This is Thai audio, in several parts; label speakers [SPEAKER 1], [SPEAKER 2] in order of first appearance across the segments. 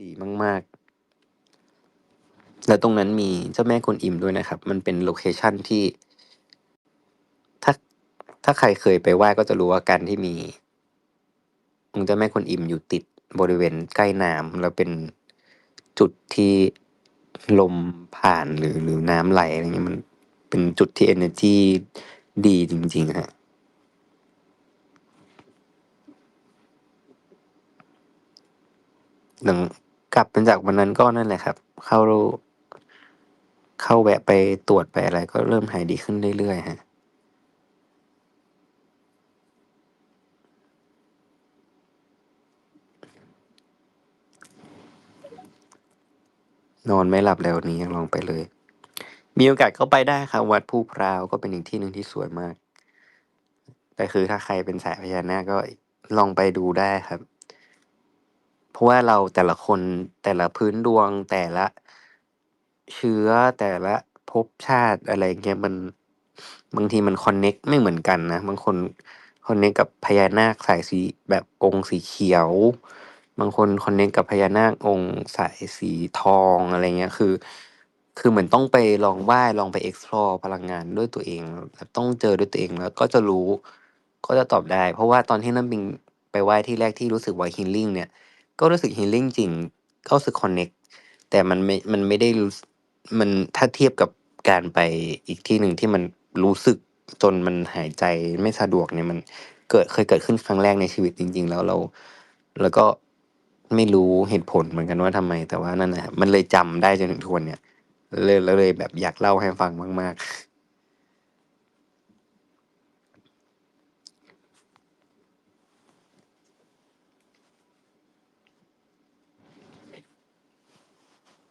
[SPEAKER 1] ดีมาก ๆ แล้วตรงนั้นมีเจ้าแม่กวนอิมด้วยนะครับ มันเป็นโลเคชันที่ ถ้าถ้าใครเคยไปไหว้ก็จะรู้ว่าการที่มีองค์เจ้าแม่กวนอิมอยู่ติดบริเวณใกล้น้ำแล้วเป็นจุดที่ลมผ่านหรือหรือน้ำไหลอะไรเงี้ยมันเป็นจุดที่เอเนอร์จีดีจริงๆครับหลัง กลับมาจากวันนั้นก็นั่นแหละครับ เข้า เข้าแวะไปตรวจไปอะไรก็เริ่มหายดีขึ้นเรื่อยๆครับนอนไม่หลับเลยวันนี้ลองไปเลย มีโอกาสก็ไปได้ครับ วัดภูพราวก็เป็นอีกที่หนึ่งที่สวยมาก แต่คือถ้าใครเป็นสายพญานาคก็ลองไปดูได้ครับ ราะว่าเราแต่ละคนแต่ละพื้นดวง แต่ละเชื้อแต่ละภพชาติอะไรเงี้ยมันบางทีมันคอนเน็กต์ไม่เหมือนกันนะบางคนคอนเน็กต์กับพญานาคสายสีแบบองค์สีเขียว บางคนคอนเน็กต์กับพญานาคองค์สายสีทองอะไรเงี้ยคือ คือเหมือนต้องไปลองไหว้ลองไป explore พลังงานด้วยตัวเองต้องเจอด้วยตัวเองแล้วก็จะรู้ก็จะตอบได้ เพราะว่าตอนที่น้ำปิงไปไหว้ที่แรกที่รู้สึกว่า healing เนี่ย ก็รู้สึก healing จริง ก็รู้สึกคอนเน็กแต่มันไม่ มันไม่ได้รู้สมันถ้าเทียบกับการไปอีกที่หนึ่งที่มันรู้สึกจนมันหายใจไม่สะดวกเนี่ยมันเกิดเคยเกิดขึ้นครั้งแรกในชีวิตจริง ๆ แล้วเรา แล้วก็ไม่รู้เหตุผลเหมือนกันว่าทำไม แต่ว่านั่นแหละมันเลยจำได้จนถึงทุกวันเนี้ยเลยแล้วเลยแบบอยากเล่าให้ฟังมาก ๆ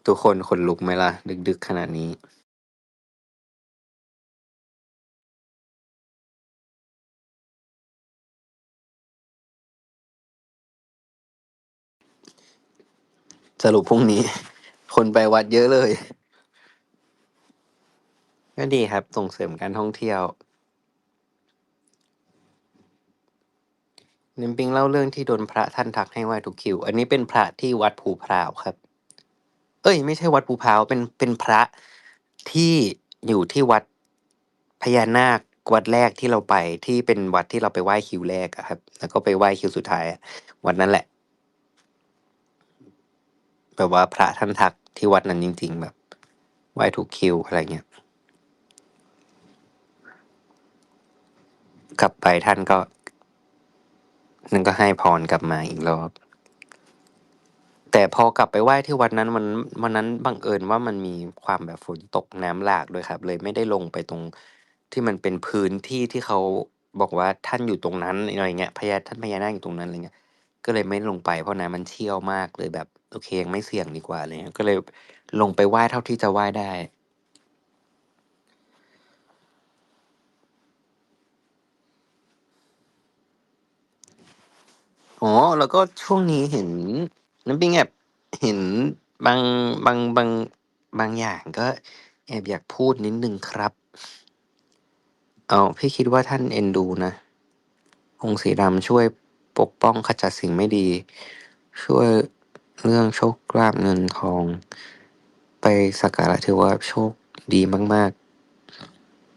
[SPEAKER 1] ทุกคนขนลุกไหมล่ะ ดึก ๆ ขนาดนี้สรุปพรุ่งนี้ คนไปวัดเยอะเลย ก็ดีครับส่งเสริมการท่องเที่ยวน้ำปิงเล่าเรื่องที่โดนพระท่านทักให้ไหว้ทุกคิว อันนี้เป็นพระที่วัดภูพร้าวครับเอ๊ยไม่ใช่วัดภูพร้าวเป็นเป็นพระที่อยู่ที่วัดพญานาควัดแรกที่เราไปที่เป็นวัดที่เราไปไหว้คิวแรกอะครับ แล้วก็ไปไหว้คิวสุดท้ายอะวัดนั้นแหละ แบบว่าพระท่านทักที่วัดนั้นจริง ๆ แบบไหว้ทุกคิวอะไรเงี้ยกลับไปท่านก็ท่นก็ให้พรกลับมาอีกรอบ แต่พอกลับไปไหว้ที่วัดนั้นวันวันนั้นบังเอิญว่ามันมีความแบบฝนตกน้ำหลากด้วยครับ เลยไม่ได้ลงไปตรงที่มันเป็นพื้นที่ที่เขาบอกว่าท่านอยู่ตรงนั้นอะไรเงี้ยพญาท่านพญานาคอยู่ตรงนั้นอะไรเงี้ย ก็เลยไม่ลงไปเพราะน้ำมันเชี่ยวมากเลยแบบโอเคยังไม่เสี่ยงดีกว่าอะไรเงี้ยก็เลยลงไปไหว้เท่าที่จะไหว้ได้ อ๋อ แล้วก็ช่วงนี้เห็น น้ำปิงแอบเห็นบางบางบางบางอย่างก็แอบอยากพูดนิดหนึ่งครับ เอาพี่คิดว่าท่านเอ็นดูนะองค์สีดำช่วยปกป้องขจัดสิ่งไม่ดี ช่วยเรื่องโชคลาภเงินทอง ไปสักการะถือว่าโชคดีมาก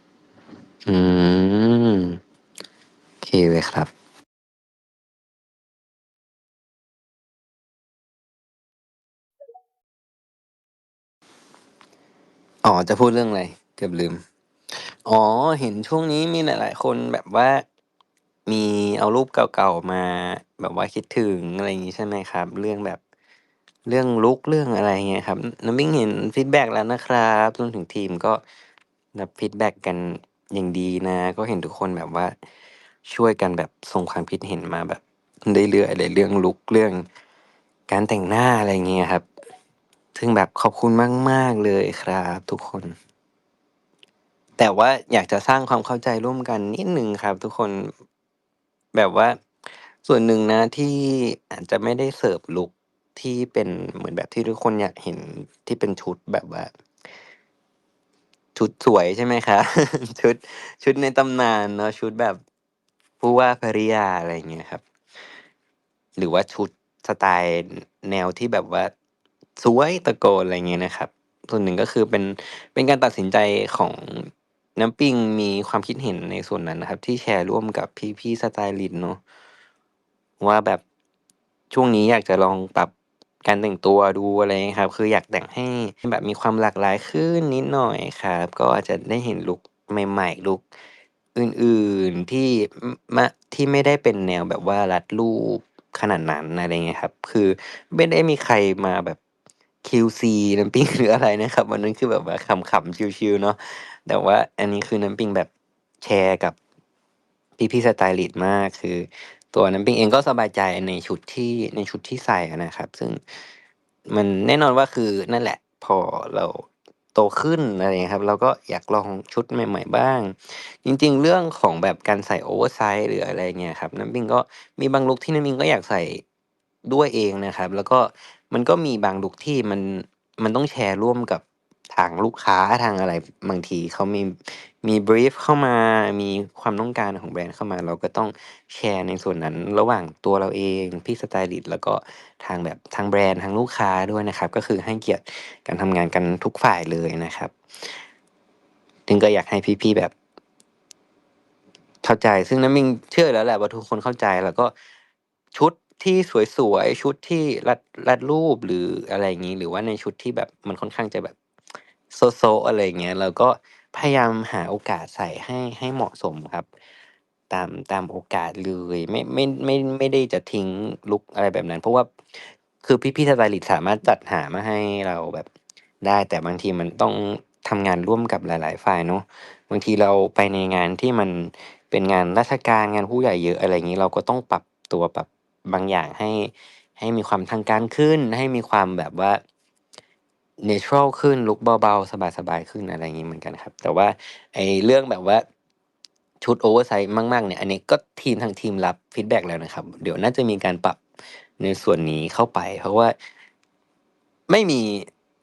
[SPEAKER 1] ๆ อืม โอเคเลยครับ อ๋อ จะพูดเรื่องอะไร?เกือบลืม อ๋อ เห็นช่วงนี้มีหลาย ๆ คนแบบว่า มีเอารูปเก่า ๆ มาแบบว่าคิดถึง อะไรอย่างงี้ใช่ไหมครับ เรื่องแบบ เรื่องลุก เรื่องอะไรเงี้ยครับ น้ำปิงเห็นฟีดแบ็กแล้วนะครับ รวมถึงทีมก็รับฟีดแบ็กกันอย่างดีนะ ก็เห็นทุกคนแบบว่า ช่วยกันแบบส่งความคิดเห็นมาแบบเรื่อย ๆ เลย เรื่องลุก เรื่องการแต่งหน้า อะไรเงี้ยครับ ซึ่งแบบขอบคุณมาก ๆ เลยครับทุกคน แต่ว่าอยากจะสร้างความเข้าใจร่วมกันนิดหนึ่งครับทุกคน แบบว่าส่วนหนึ่งนะที่อาจจะไม่ได้เสิร์ฟลุกที่เป็นเหมือนแบบที่ทุกคนอยากเห็นที่เป็นชุดแบบว่า ชุดสวยใช่ไหมครับ ชุดชุดในตำนานเนาะชุดแบบผู้ว่าภริยาอะไรเงี้ยครับ หรือว่าชุดสไตล์แนวที่แบบว่า สวยตะโกน อะไรเงี้ยนะครับ ส่วนหนึ่งก็คือเป็น เป็นการตัดสินใจของน้ำปิงมีความคิดเห็นในส่วนนั้นนะครับ ที่แชร์ร่วมกับพี่ๆสไตลิสต์เนาะว่าแบบช่วงนี้อยากจะลองปรับการแต่งตัวดูอะไรงี้ครับ คืออยากแต่งให้แบบมีความหลากหลายขึ้นนิดหน่อยครับ ก็อาจจะได้เห็นลุกใหม่ๆลุกอื่นๆที่มะที่ไม่ได้เป็นแนวแบบว่ารัดรูปขนาดนั้นอะไรเงี้ยครับ คือไม่ได้มีใครมาแบบ QC น้ำปิ้งหรืออะไรนะครับวันนั้นคือแบบว่าขำๆชิลๆเนาะแต่ว่าอันนี้คือน้ำปิ้งแบบแชร์กับพี่ๆสไตลิสต์มาก คือ ตัวน้ำปิ้งเองก็สบายใจในชุดที่ในชุดที่ใส่นะครับ ซึ่งมันแน่นอนว่าคือนั่นแหละ พอเราโตขึ้นอะไรเงี้ยครับ เราก็อยากลองชุดใหม่ ๆ บ้าง จริง ๆ เรื่องของแบบการใส่โอเวอร์ไซซ์หรืออะไรเงี้ยครับน้ำปิงก็มีบางลุกที่น้ำปิงก็อยากใส่ด้วยเองนะครับ แล้วก็ มันก็มีบางลุกที่มันมันต้องแชร์ร่วมกับทางลูกค้าทางอะไรบางทีเขามีมีบรีฟเข้ามามีความต้องการของแบรนด์เข้ามา เราก็ต้องแชร์ในส่วนนั้น ระหว่างตัวเราเองพี่สไตลิสต์แล้วก็ทางแบบทางแบรนด์ทางลูกค้าด้วยนะครับ ก็คือให้เกียรติการทำงานกันทุกฝ่ายเลยนะครับซึ่งก็อยากให้พี่ๆแบบ เข้าใจ ซึ่งน้ำปิงเชื่อแล้วแหละว่าทุกคนเข้าใจแล้วก็ชุด ที่สวย ๆ ชุดที่รัดรัดรูปหรืออะไรอย่างนี้ หรือว่าในชุดที่แบบมันค่อนข้างจะแบบโซะๆอะไรอย่างเงี้ยเราก็พยายามหาโอกาสใส่ให้ให้เหมาะสมครับ ตามตามโอกาสเลยไม่ไม่ไม่ไม่ได้จะทิ้งลุกอะไรแบบนั้น เพราะว่าคือพี่ๆสไตลิสต์สามารถจัดหามาให้เราแบบได้ แต่บางทีมันต้องทำงานร่วมกับหลาย ๆ ฝ่ายเนาะบางทีเราไปในงานที่มันเป็นงานราชการงานผู้ใหญ่เยอะอะไรอย่างนี้ เราก็ต้องปรับตัวปรับ บางอย่างให้ให้มีความทางการขึ้น ให้มีความแบบว่าเนเชอรัลขึ้นลุกเบาๆ สบายๆ ขึ้นอะไรอย่างนี้เหมือนกันครับ แต่ว่าไอ้เรื่องแบบว่าชุดโอเวอร์ไซซ์มากๆเนี่ยอันนี้ก็ทีมทางทีมรับฟีดแบ็กแล้วนะครับ เดี๋ยวน่าจะมีการปรับในส่วนนี้เข้าไป เพราะว่าไม่มี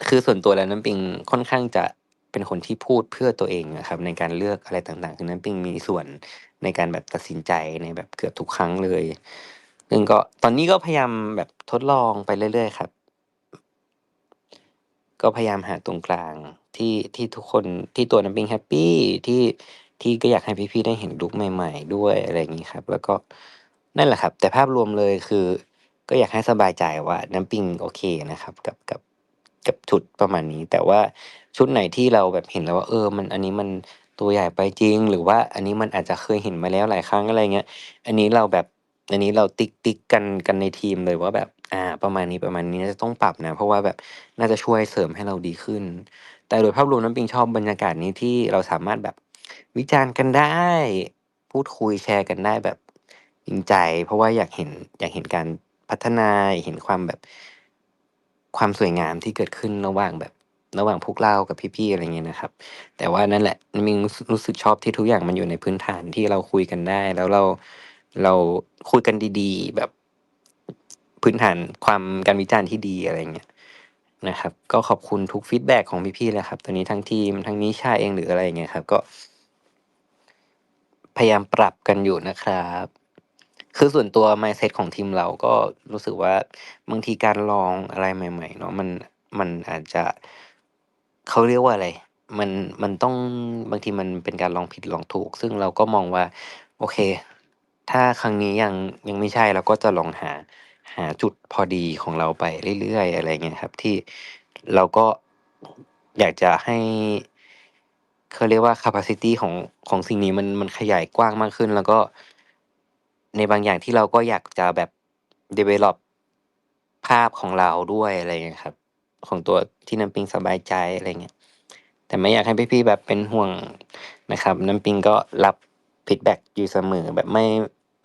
[SPEAKER 1] คือส่วนตัวแล้วน้ำปิงค่อนข้างจะเป็นคนที่พูดเพื่อตัวเองอะครับ ในการเลือกอะไรต่างๆ คือน้ำปิงมีส่วนในการแบบตัดสินใจในแบบเกือบทุกครั้งเลย ซึ่งก็ตอนนี้ก็พยายามแบบทดลองไปเรื่อย ๆ ครับ ก็พยายามหาตรงกลางที่ที่ทุกคนที่ตัวน้ำปิงแฮปปี้ที่ที่ก็อยากให้พี่ๆได้เห็นลุกใหม่ ๆ ด้วยอะไรอย่างนี้ครับ แล้วก็นั่นแหละครับ แต่ภาพรวมเลยคือ ก็อยากให้สบายใจว่าน้ำปิงโอเคนะครับ กับกับกับชุดประมาณนี้ แต่ว่าชุดไหนที่เราแบบเห็นแล้วว่า เออ มันอันนี้มันตัวใหญ่ไปจริง หรือว่าอันนี้มันอาจจะเคยเห็นมาแล้วหลายครั้งอะไรเงี้ย อันนี้เราแบบ อันนี้เราติ๊กๆกันกันในทีมเลยว่าแบบอ่าประมาณนี้ๆน่าจะต้องปรับนะ เพราะว่าแบบน่าจะช่วยเสริมให้เราดีขึ้น แต่โดยภาพรวมน้ำปิงชอบบรรยากาศนี้ที่เราสามารถแบบวิจารณ์กันได้ พูดคุยแชร์กันได้แบบจริงใจ เพราะว่าอยากเห็นอยากเห็นการพัฒนาเห็นความแบบความสวยงามที่เกิดขึ้นระหว่างแบบระหว่างพวกเรากับพี่ๆอะไรเงี้ยนะครับ แต่ว่านั่นแหละมิงรู้สึกชอบที่ทุกอย่างมันอยู่ในพื้นฐานที่เราคุยกันได้ แล้วเรา เราคุยกันดีๆ แบบพื้นฐานความการวิจารณ์ที่ดีอะไรเงี้ยนะครับ ก็ขอบคุณทุกฟีดแบ็กของพี่ๆเลยครับ ตอนนี้ทั้งทีมทั้งนิชาเองหรืออะไรเงี้ยครับ ก็ พยายามปรับกันอยู่นะครับ คือส่วนตัว mindset ของทีมเราก็รู้สึกว่าบางทีการลองอะไรใหม่ ๆ เนาะมันมันอาจจะเขาเรียกว่าอะไร มันมันต้องบางทีมันเป็นการลองผิดลองถูก ซึ่งเราก็มองว่า โอเค ถ้าครั้งนี้ยัง ยังไม่ใช่ เราก็จะลองหา หาจุดพอดีของเราไปเรื่อย ๆ อะไรเงี้ยครับ ที่เราก็อยากจะให้ เขาเรียกว่าแคปาซิตีของ ของสิ่งนี้มัน มันขยายกว้างมากขึ้น แล้วก็ ในบางอย่างที่เราก็อยากจะแบบ develop ภาพของเราด้วย อะไรเงี้ยครับ ของตัวที่น้ำปิงสบายใจ อะไรเงี้ย แต่ไม่อยากให้พี่ ๆ แบบเป็นห่วงนะครับ น้ำปิงก็รับฟีดแบ็กอยู่เสมอ แบบไม่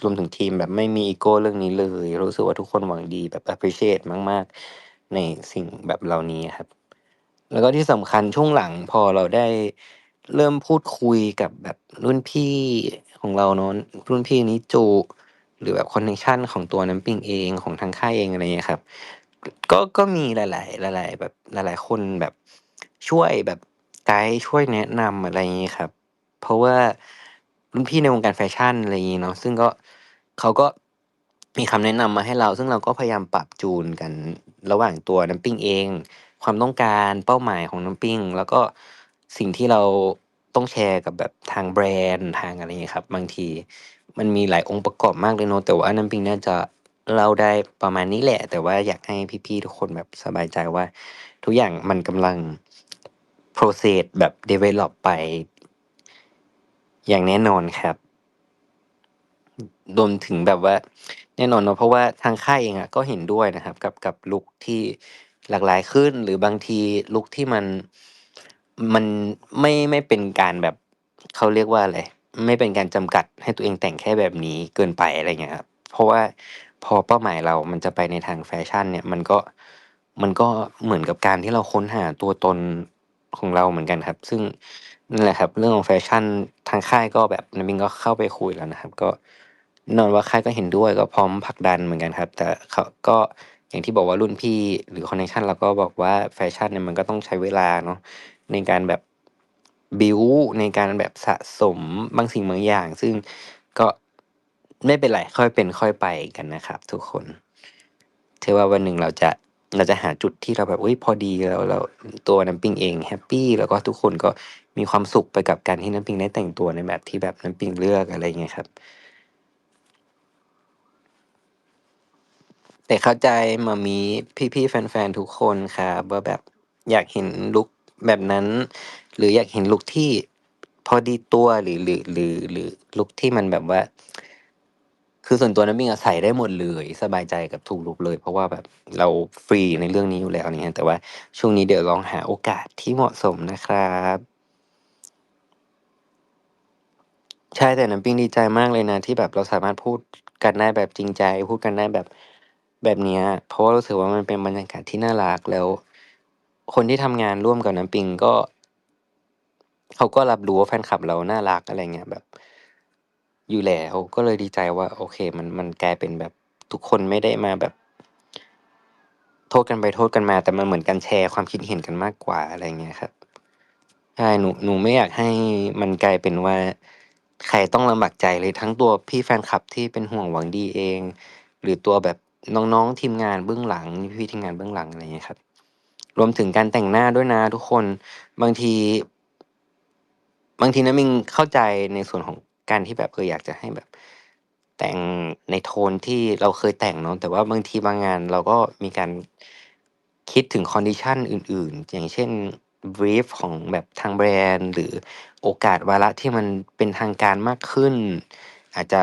[SPEAKER 1] รวมถึงทีมแบบไม่มีอีโก้เรื่องนี้เลย รู้สึกว่าทุกคนหวังดีแบบ appreciate มาก ๆ ในสิ่งแบบเหล่านี้ครับ แล้วก็ที่สำคัญช่วงหลังพอเราได้เริ่มพูดคุยกับแบบรุ่นพี่ของเราเนาะ รุ่นพี่นิจู หรือแบบคอนเน็กชันของตัวน้ำปิงเองของทางค่ายเองอะไรเงี้ยครับ ก็ ก็มีหลาย ๆ หลาย ๆ แบบหลาย ๆ คนแบบช่วยแบบไกด์ช่วยแนะนำอะไรงี้ครับ เพราะว่ารุ่นพี่ในวงการแฟชั่น อะไรงี้เนาะ ซึ่งก็ เขาก็มีคำแนะนำมาให้เรา ซึ่งเราก็พยายามปรับจูนกันระหว่างตัวน้ำปิ้งเอง ความต้องการเป้าหมายของน้ำปิ้ง แล้วก็สิ่งที่เราต้องแชร์กับแบบทางแบรนด์ทางอะไรงี้ครับบางทีมันมีหลายองค์ประกอบมากเลยเนาะแต่ว่าน้ำปิ้งน่าจะเล่าได้ประมาณนี้แหละ แต่ว่าอยากให้พี่ๆทุกคนแบบสบายใจว่า ทุกอย่างมันกำลัง process แบบ develop ไป อย่างแน่นอนครับ รวมถึงแบบว่า แน่นอนเนาะเพราะว่าทางค่ายเองอะก็เห็นด้วยนะครับกับกับลุกที่หลากหลายขึ้น หรือบางทีลุกที่มันมันไม่ไม่เป็นการแบบ เขาเรียกว่าอะไรไม่เป็นการจำกัดให้ตัวเองแต่งแค่แบบนี้เกินไปอะไรเงี้ยครับเพราะว่าพอเป้าหมายเรามันจะไปในทางแฟชั่นเนี่ยมันก็มันก็เหมือนกับการที่เราค้นหาตัวตนของเราเหมือนกันครับ ซึ่งนั่นแหละครับ เรื่องของแฟชั่นทางค่ายก็แบบน้ำปิ้งก็เข้าไปคุยแล้วนะครับ ก็ แน่นอนว่าค่ายก็เห็นด้วยก็พร้อมผลักดันเหมือนกันครับ แต่เขาก็อย่างที่บอกว่ารุ่นพี่หรือคอนเน็กชันเราก็บอกว่าแฟชั่นเนี่ยมันก็ต้องใช้เวลาเนาะในการแบบบิลด์ในการแบบสะสมบางสิ่งบางอย่าง ซึ่งก็ไม่เป็นไรค่อยเป็นค่อยไปกันนะครับ ทุกคนเชื่อว่าวันหนึ่งเราจะเราจะหาจุดที่เราแบบอุ๊ยพอดีแล้วแล้วตัวน้ำปิงเองแฮปปี้แล้วก็ทุกคนก็มีความสุขไปกับการที่น้ำปิงได้แต่งตัวในแบบที่แบบน้ำปิงเลือกอะไรเงี้ยครับ แต่เข้าใจมามีพี่ๆ แฟนๆ ทุกคนครับว่าแบบอยากเห็นลุกแบบนั้น หรืออยากเห็นลุกที่พอดีตัวหรือหรือหรือหรือลุกที่มันแบบว่า คือส่วนตัวน้ำปิ้งอะใส่ได้หมดเลยสบายใจกับทุกลุกเลย เพราะว่าแบบเราฟรีในเรื่องนี้อยู่แล้วอะไรเงี้ยแต่ว่าช่วงนี้เดี๋ยวลองหาโอกาสที่เหมาะสมนะครับ ใช่แต่น้ำปิงดีใจมากเลยนะ ที่แบบเราสามารถพูดกันได้แบบจริงใจ พูดกันได้แบบ แบบเนี้ย เพราะว่ารู้สึกว่ามันเป็นบรรยากาศที่น่ารัก แล้วคนที่ทำงานร่วมกับน้ำปิงก็ เขาก็รับรู้ว่าแฟนคลับเราน่ารัก อะไรเงี้ย แบบ อยู่แล้ว ก็เลยดีใจว่า โอเค มัน มันกลายเป็นแบบทุกคนไม่ได้มาแบบ โทษกันไปโทษกันมา แต่มันเหมือนการแชร์ความคิดเห็นกันมากกว่า อะไรเงี้ยครับ ใช่ หนู หนูไม่อยากให้มันกลายเป็นว่าใครต้องลำบากใจเลยทั้งตัวพี่แฟนคลับที่เป็นห่วงหวังดีเอง หรือตัวแบบ น้อง ๆ ทีมงานเบื้องหลัง พี่ๆทีมงานเบื้องหลังอะไรเงี้ยครับ รวมถึงการแต่งหน้าด้วยนะทุกคนบางที บางทีน้ำปิ้งเข้าใจในส่วนของการที่แบบเอออยากจะให้แบบ แต่งในโทนที่เราเคยแต่งเนาะแต่ว่าบางทีบางงานเราก็มีการคิดถึง condition อื่น ๆ อย่างเช่นบรีฟของแบบทางแบรนด์ หรือโอกาสวาระที่มันเป็นทางการมากขึ้น อาจจะ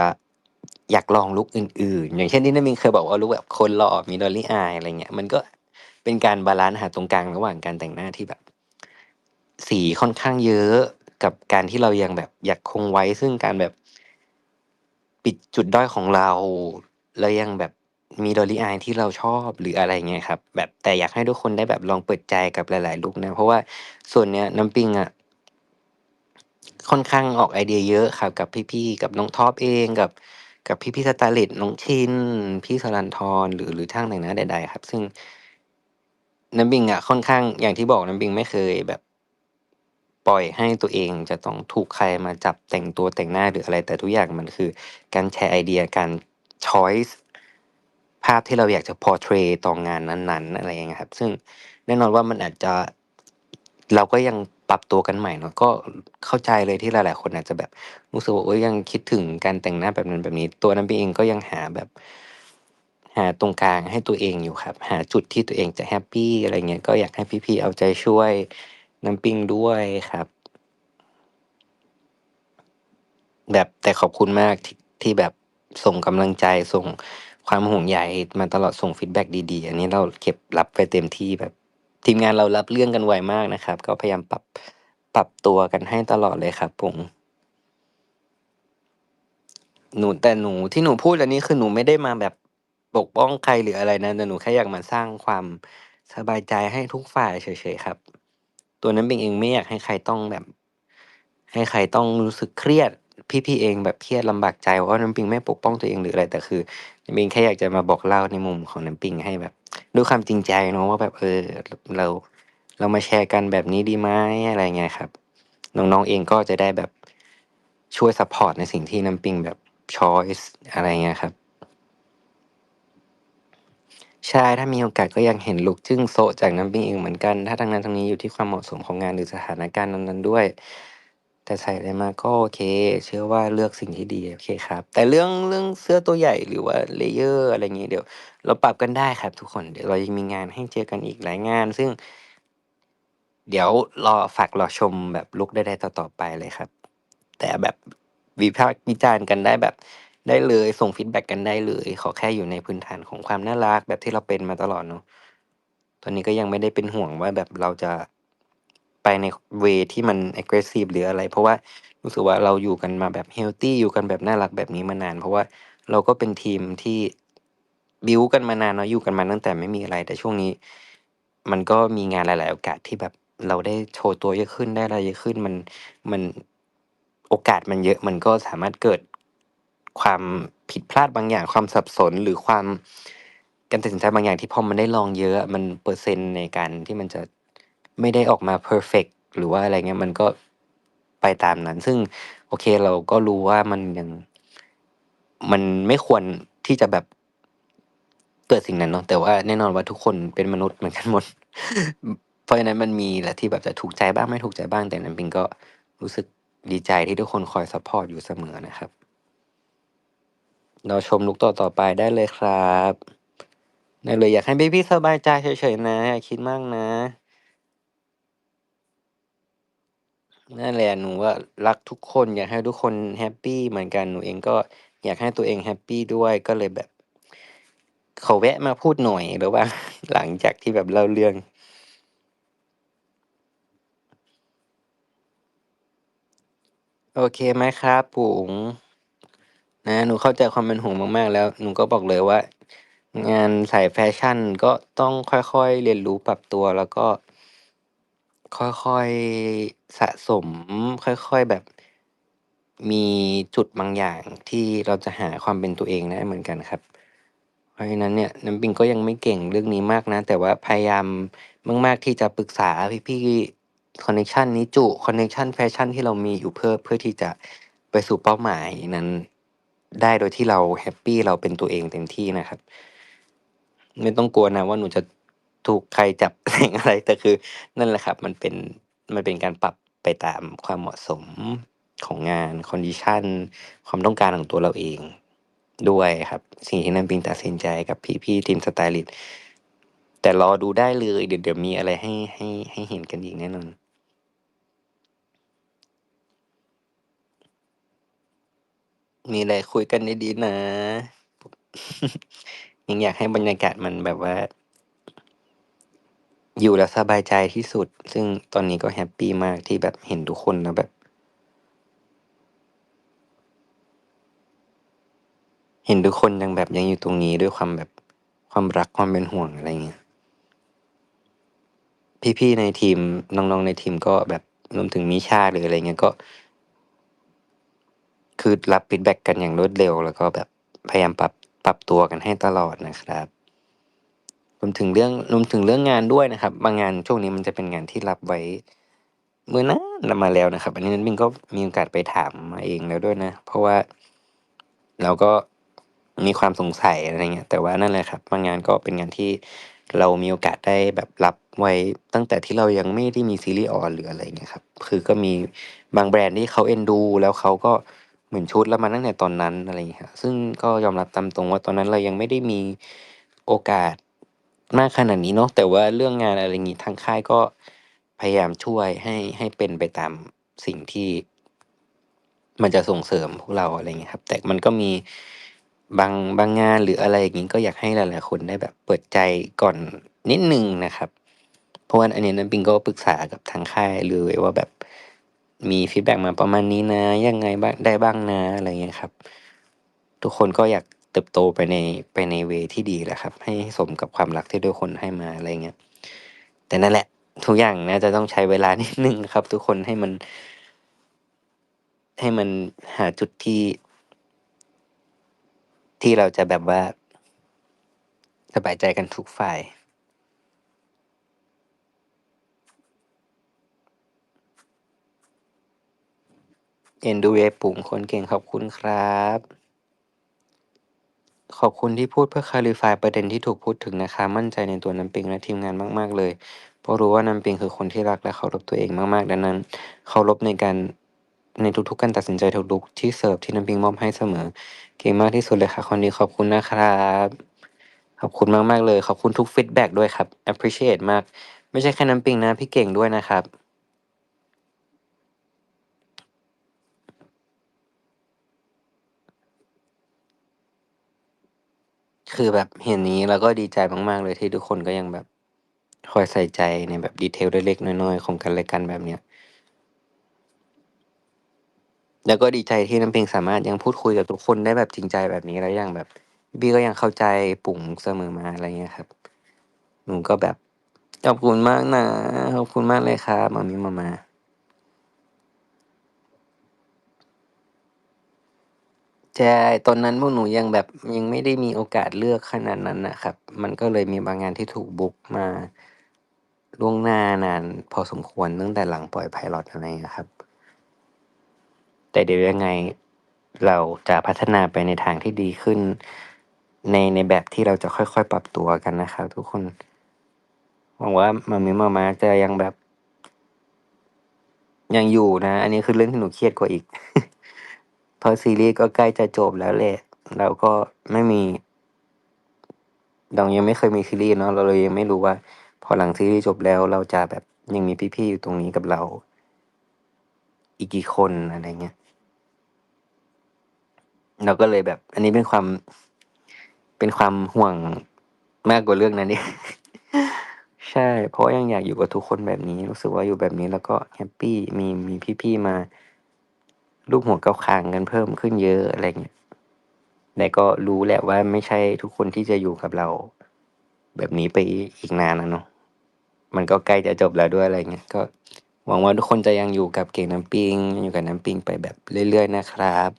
[SPEAKER 1] อยากลองลุกอื่นๆ อย่างเช่นที่น้ำปิ้งเคยบอกว่าลุกแบบคนหล่อมี Dolly Eye อะไรเงี้ยมันก็เป็นการบาลันซ์หาตรงกลางระหว่างการแต่งหน้าที่แบบ สีค่อนข้างเยอะกับการที่เรายังแบบอยากคงไว้ซึ่งการแบบปิดจุดด้อยของเรา แล้วยังแบบมี Dolly Eye ที่เราชอบหรืออะไรเงี้ยครับ แบบแต่อยากให้ทุกคนได้แบบลองเปิดใจกับหลาย ๆ ลุกนะ เพราะว่าส่วนเนี้ยน้ำปิงอะค่อนข้างออกไอเดียเยอะครับกับพี่ ๆ กับน้องท็อปเองกับ กับพี่ๆสไตลิสต์น้องชิน พี่สรัญธรหรือหรือช่างแต่งหน้าใด ๆ ครับ ซึ่งน้ำปิ้งอะค่อนข้างอย่างที่บอกน้ำปิ้งไม่เคยแบบ ปล่อยให้ตัวเองจะต้องถูกใครมาจับแต่งตัวแต่งหน้าหรืออะไร แต่ทุกอย่างมันคือ การแชร์ไอเดียการช้อยซ์ภาพที่เราอยากจะ portray ต่องานนั้น ๆ อะไรเงี้ยครับ ซึ่งแน่นอนว่ามันอาจจะเราก็ยัง ปรับตัวกันใหม่เนาะก็เข้าใจเลยที่หลาย ๆ คนอาจจะแบบรู้สึกว่าโอ๊ยยังคิดถึงการแต่งหน้าแบบนั้นแบบนี้ ตัวน้ำปิ้งเองก็ยังหาแบบ หาตรงกลางให้ตัวเองอยู่ครับ หาจุดที่ตัวเองจะแฮปปี้อะไรเงี้ยก็อยากให้พี่ ๆ เอาใจช่วยน้ำปิงด้วยครับ แบบแต่ขอบคุณมากที่ที่แบบส่งกำลังใจส่งความห่วงใยมาตลอดส่งฟีดแบ็กดี ๆ อันนี้เราเก็บรับไว้เต็มที่แบบ ทีมงานเรารับเรื่องกันไวมากนะครับ ก็พยายามปรับปรับตัวกันให้ตลอดเลยครับผมหนูแต่หนูที่หนูพูดอันนี้คือหนูไม่ได้มาแบบปกป้องใครหรืออะไรนะแต่หนูแค่อยากมาสร้างความสบายใจให้ทุกฝ่ายเฉยๆครับ ตัวน้ำปิ้งเองไม่อยากให้ใครต้องแบบ ให้ใครต้องรู้สึกเครียดพี่ๆเองแบบเครียดลำบากใจเพราะว่าน้ำปิงไม่ปกป้องตัวเองหรืออะไรแต่คือน้ำปิงแค่อยากจะมาบอกเล่าในมุมของน้ำปิงให้แบบ ด้วยความจริงใจเนาะว่าแบบเออเราเรามาแชร์กันแบบนี้ดีไหมอะไรเงี้ยครับ น้องๆเองก็จะได้แบบช่วยซัปพอร์ตในสิ่งที่น้ำปิงแบบชอยซ์อะไรเงี้ยครับใช่ถ้ามีโอกาสก็ยากเห็นลุกจึ้งโซะจากน้ำปิงเองเหมือนกัน ถ้าทั้งนั้นทั้งนี้อยู่ที่ความเหมาะสมของงานหรือสถานการณ์นั้นๆด้วย แต่ใส่อะไรมาก็โอเค เชื่อว่าเลือกสิ่งที่ดีโอเคครับ แต่เรื่องเรื่องเสื้อตัวใหญ่หรือว่า layer อะไรงี้เดี๋ยว เราปรับกันได้ครับทุกคนเดี๋ยวเรายังมีงานให้เจอกันอีกหลายงาน ซึ่ง เดี๋ยวรอฝากรอชมแบบลุกใดๆต่อๆไปเลยครับ แต่แบบวิพากษ์วิจารณ์กันได้แบบได้เลยส่งฟีดแบ็กกันได้เลย ขอแค่อยู่ในพื้นฐานของความน่ารักแบบที่เราเป็นมาตลอดเนาะตอนนี้ก็ยังไม่ได้เป็นห่วงว่าแบบเราจะ ไปในเวที่มันแอกเกรสซีฟหรืออะไร เพราะว่ารู้สึกว่าเราอยู่กันมาแบบเฮลทีอยู่กันแบบน่ารักแบบนี้มานาน เพราะว่าเราก็เป็นทีมที่บิลด์กันมานานเนาะอยู่กันมาตั้งแต่ไม่มีอะไร แต่ช่วงนี้ มันก็มีงานหลาย ๆ โอกาสที่แบบเราได้โชว์ตัวเยอะขึ้นได้อะไรเยอะขึ้นมันมันโอกาสมันเยอะมันก็สามารถเกิดความผิดพลาดบางอย่างความสับสนหรือความการตัดสินใจบางอย่างที่พอมันได้ลองเยอะอะมันเปอร์เซ็นต์ในการที่มันจะ ไม่ได้ออกมาเพอร์เฟกหรือว่าอะไรเงี้ยมันก็ไปตามนั้น ซึ่งโอเคเราก็รู้ว่ามันยัง มันไม่ควรที่จะแบบเกิดสิ่งนั้นเนาะแต่ว่าแน่นอนว่าทุกคนเป็นมนุษย์เหมือนกันหมด เพราะฉะนั้นมันมีแหละที่แบบจะถูกใจบ้างไม่ถูกใจบ้างแต่น้ำปิงก็รู้สึกดีใจที่ทุกคนคอยซัปพอร์ตอยู่เสมอนะครับ เรอชมลุกต่อๆไปได้เลยครับได้เลยอยากให้พี่ๆสบายใจเฉยๆนะ อย่าคิดมากนะ นั่นแหละหนูอะรักทุกคน อยากให้ทุกคนแฮปปีเหมือนกัน หนูเองก็อยากให้ตัวเองแฮปปีด้วย ก็เลยแบบ ขอแวะมาพูดหน่อยระหว่า หลังจากที่แบบเล่าเรื่อง โอเคไหมครับผม?นะ หนูเข้าใจความเป็นห่วงมาก ๆ แล้ว หนูก็บอกเลยว่า งานสายแฟชั่นก็ต้องค่อย ๆ เรียนรู้ปรับตัว แล้วก็ ค่อย ๆ สะสม ค่อย ๆ แบบ มีจุดบางอย่างที่เราจะหาความเป็นตัวเองได้เหมือนกันครับ เพราะฉะนั้นเนี่ย น้ำปิงก็ยังไม่เก่งเรื่องนี้มากนะ แต่ว่าพยายามมาก ๆ ที่จะปรึกษาพี่ๆ คอนเน็กชันนี้จุ คอนเน็กชันแฟชั่นที่เรามีอยู่เพื่อ เพื่อที่จะไปสู่เป้าหมายนั้นได้โดยที่เราแฮปปี เราเป็นตัวเองเต็มที่นะครับ ไม่ต้องกลัวนะว่าหนูจะ ถูกใครจับแต่งอะไรแต่คือ นั่นแหละครับ มันเป็นมันเป็นการปรับไปตามความเหมาะสมของงานคอนดิชันความต้องการของตัวเราเองด้วยครับ สิ่งที่น้ำปิงตัดสินใจกับพี่ๆทีมสไตลิสต์แต่รอดูได้เลย เดี๋ยวเดี๋ยวมีอะไรให้ให้ให้เห็นกันอีกแน่นอนมีอะไรคุยกันดีๆนะ ยังอยากให้บรรยากาศมันแบบว่า อยู่แล้วสบายใจที่สุด ซึ่งตอนนี้ก็แฮปปี้มากที่แบบเห็นทุกคนแล้วแบบ เห็นทุกคนยังแบบยังอยู่ตรงนี้ด้วยความแบบความรักความเป็นห่วงอะไรเงี้ย พี่ๆในทีมน้องๆในทีมก็แบบรวมถึงมิชาหรืออะไรเงี้ยก็ คือรับฟีดแบ็กกันอย่างรวดเร็ว แล้วก็แบบพยายามปรับปรับตัวกันให้ตลอดนะครับ รวมถึงเรื่องรวมถึงเรื่องงานด้วยนะครับ บางงานช่วงนี้มันจะเป็นงานที่รับไว้เมื่อนานมาแล้วนะครับ อันนี้น้ำปิงก็มีโอกาสไปถามมาเองแล้วด้วยนะ เพราะว่าเราก็มีความสงสัยอะไรเงี้ย แต่ว่านั่นแหละครับ บางงานก็เป็นงานที่เรามีโอกาสได้แบบรับไว้ตั้งแต่ที่เรายังไม่ได้มีซีรีส์ออนหรืออะไรเงี้ยครับ คือก็มีบางแบรนด์ที่เขาเอ็นดู แล้วเขาก็เหมือนชุดเรามาตั้งแต่ตอนนั้นอะไรเงี้ครับซึ่งก็ยอมรับตามตรงว่าตอนนั้นเรายังไม่ได้มีโอกาส มากขนาดนี้เนาะ แต่ว่าเรื่องงาน อะไรงี้ ทางค่ายก็พยายามช่วยให้ ให้เป็นไปตามสิ่งที่ มันจะส่งเสริมพวกเรา อะไรงี้ครับ แต่มันก็มีบาง บางงาน หรืออะไรอย่างงี้ ก็อยากให้หลาย ๆ คนได้แบบเปิดใจก่อนนิดหนึ่งนะครับ เพราะว่าอันนี้น้ำปิงก็ปรึกษากับทางค่ายเลยว่าแบบ มีฟีดแบ็กมาประมาณนี้นะ ยังไงบ้าง ได้บ้างนะ อะไรเงี้ยครับ ทุกคนก็อยาก เติบโตไปในไปในเวที่ดีแหละครับ ให้สมกับความรักที่ทุกคนให้มาอะไรเงี้ยแต่นั่นแหละ ทุกอย่างน่าจะต้องใช้เวลานิดนึงครับ ทุกคนให้มัน ให้มันหาจุดที่ ที่เราจะแบบว่าสบายใจกันทุกฝ่ายเอ็นดูยายปุ๋มคนเก่งขอบคุณครับ ขอบคุณที่พูดเพื่อ clarify ประเด็นที่ถูกพูดถึงนะคะ มั่นใจในตัวน้ำปิงและทีมงานมาก ๆ เลย เพราะรู้ว่าน้ำปิงคือคนที่รักและเคารพตัวเองมาก ๆ ดังนั้น เคารพในการ ในทุก ๆ การตัดสินใจทุกๆที่เสิร์ฟที่น้ำปิงมอบให้เสมอ เก่งมากที่สุดเลยค่ะ คนดีขอบคุณนะครับ ขอบคุณมาก ๆ เลย ขอบคุณทุกฟีดแบ็กด้วยครับ appreciate มาก ไม่ใช่แค่น้ำปิงนะ พี่เก่งด้วยนะครับ คือแบบเห็นอย่างงี้เราก็ดีใจมาก ๆ เลยที่ทุกคนก็ยังแบบคอยใส่ใจในแบบ detail เล็กๆน้อยๆของกันและกันแบบเนี้ย แล้วก็ดีใจที่น้ำปิงสามารถยังพูดคุยกับทุกคนได้แบบจริงใจแบบนี้แล้วยังแบบพี่ก็ยังเข้าใจปุ๋งเสมอมาอะไรเงี้ยครับหนูก็แบบขอบคุณมากนะขอบคุณมากเลยครับมามิมามา ใช่ ตอนนั้นพวกหนูยังแบบ ยังไม่ได้มีโอกาสเลือกขนาดนั้นน่ะครับ มันก็เลยมีบางงานที่ถูกบุ๊กมาล่วงหน้านานพอสมควร ตั้งแต่หลังปล่อย Pilot อะไรเงี้ยครับ แต่เดี๋ยวยังไงเราจะพัฒนาไปในทางที่ดีขึ้น ใน ในแบบที่เราจะค่อย ๆ ปรับตัวกันนะครับทุกคน หวังว่ามามิมาม้าจะยังแบบ ยังอยู่นะ อันนี้คือเรื่องที่หนูเครียดกว่าอีก เพราะซีรีส์ก็ใกล้จะจบแล้วแหละเราก็ไม่มีเรายังไม่เคยมีซีรีส์เนาะเราเลยยังไม่รู้ว่า พอหลังซีรีส์จบแล้วเราจะแบบยังมีพี่ ๆ อยู่ตรงนี้กับเรา อีกกี่คนอะไรเงี้ยเราก็เลยแบบ อันนี้เป็นความเป็นความห่วงมากกว่าเรื่องนั้นอีกใช่ เพราะยังอยากอยู่กับทุกคนแบบนี้ รู้สึกว่าอยู่แบบนี้แล้วก็แฮปปี้มีมีพี่ๆมา ลูบหัวเกาคางกันเพิ่มขึ้นเยอะอะไรเงี้ยแต่ก็รู้แหละว่าไม่ใช่ทุกคนที่จะอยู่กับเรา แบบนี้ไปอีกนานอะเนาะมันก็ใกล้จะจบแล้วด้วยอะไรเงี้ยก็หวังว่าทุกคนจะยังอยู่กับเก่งน้ำปิง อยู่กับน้ำปิงไปแบบเรื่อย ๆ นะครับ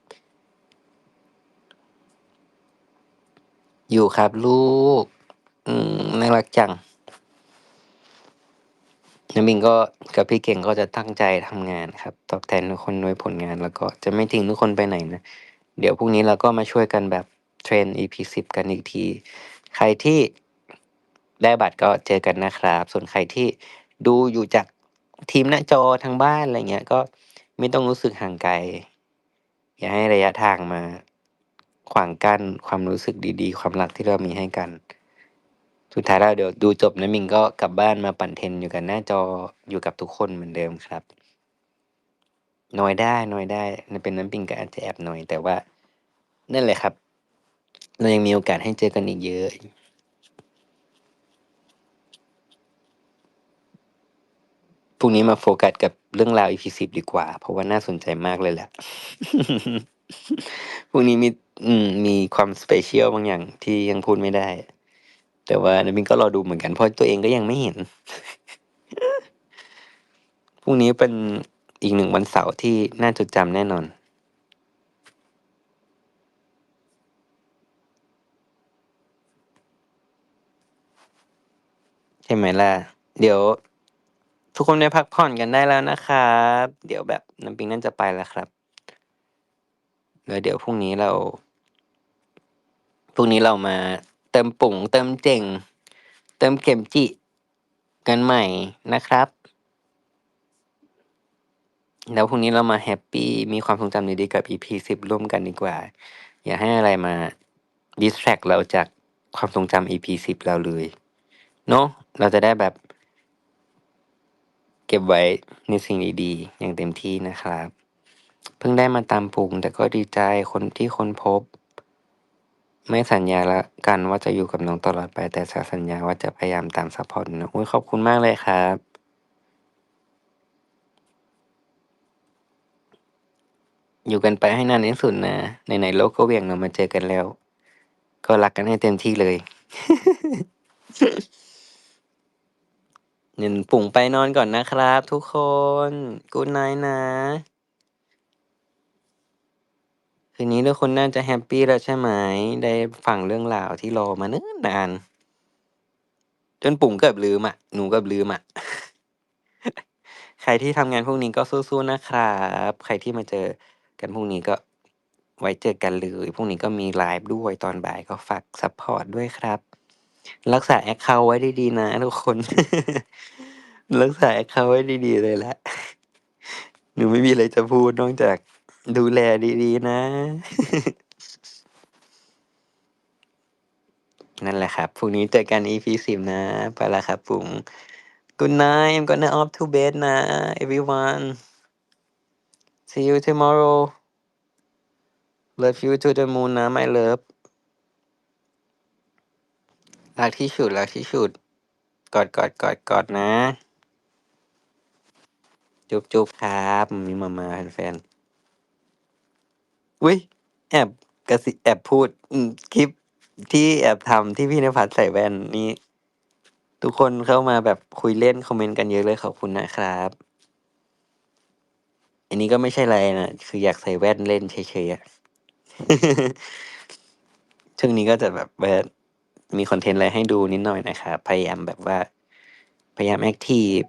[SPEAKER 1] อยู่ครับลูก อืมน่ารักจัง น้ำปิงก็กับพี่เก่งก็จะตั้งใจทำงานครับ ตอบแทนทุกคนด้วยผลงานแล้วก็จะไม่ทิ้งทุกคนไปไหนนะ เดี๋ยวพรุ่งนี้เราก็มาช่วยกันแบบเทรน EP 10กันอีกที ใครที่ได้บัตรก็เจอกันนะครับ ส่วนใครที่ดูอยู่จากทีมหน้าจอทางบ้านอะไรเงี้ยก็ไม่ต้องรู้สึกห่างไกล อย่าให้ระยะทางมาขวางกั้นความรู้สึกดีๆ ความรักที่เรามีให้กัน สุดท้ายแล้วเดี๋ยวดูจบน้ำปิงก็กลับบ้านมาปั่น Ten อยู่กับหน้าจออยู่กับทุกคนเหมือนเดิมครับนอยได้นอยได้เป็นน้ำปิงก็อาจจะแอบหน่อย แต่ว่า นั่นแหละครับ เรายังมีโอกาสให้เจอกันอีกเยอะพรุ่งนี้มาโฟกัสกับเรื่องราว EP 10ดีกว่า เพราะว่าน่าสนใจมากเลยแหละพรุ่งนี้มีอืมมีความ special บางอย่างที่ยังพูดไม่ได้ แต่ว่าน้ำปิงก็รอดูเหมือนกัน เพราะตัวเองก็ยังไม่เห็น พรุ่งนี้เป็นอีก1วันเสาร์ที่น่าจดจำแน่นอน ใช่ไหมล่ะ เดี๋ยว ทุกคนไปพักผ่อนกันได้แล้วนะครับ เดี๋ยวแบบน้ำปิงน่าจะไปแล้วครับ แล้วเดี๋ยวพรุ่งนี้เรา พรุ่งนี้เรามา เติมปุ๋งเติมเจ่งเติมเข็มจิกันใหม่นะครับ แล้วพรุ่งนี้เรามาแฮปปี้มีความทรงจำดีๆกับ EP 10ร่วมกันดีกว่า อย่าให้อะไรมาดิสแทรกเราจากความทรงจำ EP 10เราเลยเนาะเราจะได้แบบ เก็บไว้ในสิ่งดีๆ อย่างเต็มที่นะครับ เพิ่งได้มาตามปุ๋งแต่ก็ดีใจคนที่ค้นพบ ไม่สัญญาแล้วกันว่าจะอยู่กับน้องตลอดไป แต่จะสัญญาว่าจะพยายามตามซัปพอร์ตน้องโอ๊ยขอบคุณมากเลยครับ อยู่กันไปให้นานที่สุดนะไหนๆโลกก็เหวี่ยงเรามาเจอกันแล้ว ก็รักกันให้เต็มที่เลยงั้นปุ๋งไปนอนก่อนนะครับทุกคน Good night นะ คืนนี้ทุกคนน่าจะแฮปปี้แล้วใช่ไหม?ได้ฟังเรื่องราวที่รอมาเนิ่นนาน จนปุ๋งเกือบลืมอะ หนูเกือบลืมอะ ใครที่ทำงานพรุ่งนี้ก็สู้ๆนะครับ ใครที่มาเจอกันพรุ่งนี้ก็ไว้เจอกันเลยพรุ่งนี้ก็มีไลฟ์ด้วยตอนบ่ายก็ฝากซัปพอร์ตด้วยครับ รักษาแอคเคาท์ไว้ดีๆนะทุกคน รักษาแอคเคาท์ไว้ดีๆเลยแหละ หนูไม่มีอะไรจะพูดนอกจาก ดูแลดีๆ นะ นั่นแหละครับ พรุ่งนี้เจอกัน EP 10นะ ไปแล้วครับผม Good night I'm gonna off to bed นะ everyone see you tomorrow love you to the moon นะ my love รักที่สุดรักที่สุดกอดกอดกอดกอดนะ จุ๊บๆครับมิมามาแฟนๆ อุ๊ย แอบกระซิแอบพูดอืมคลิปที่แอบทำที่พี่ณภัสใส่แว่นนี่ทุกคนเข้ามาแบบคุยเล่นคอมเมนต์กันเยอะเลยขอบคุณนะครับ อันนี้ก็ไม่ใช่อะไรนะคืออยากใส่แว่นเล่นเฉยๆอะ ช่วงนี้ก็จะแบบว่ามีคอนเทนต์อะไรให้ดูนิดหน่อยนะครับพยายามแบบว่า พยายามแอ็กทิฟ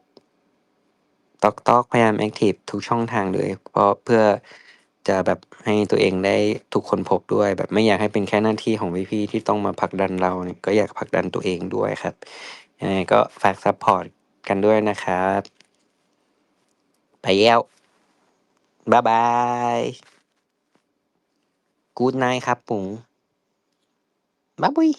[SPEAKER 1] TalkTalk พยายามแอ็กทิฟทุกช่องทางเลย เพราะเพื่อ จะแบบให้ตัวเองได้ถูกคนพบด้วย แบบไม่อยากให้เป็นแค่หน้าที่ของพี่ๆที่ต้องมาผลักดันเราเนี่ยก็อยากผลักดันตัวเองด้วยครับยังไงก็ฝากซัปพอร์ตกันด้วยนะครับไปแล้วบ๊ายบาย Good night ครับผมบ๊ายบุย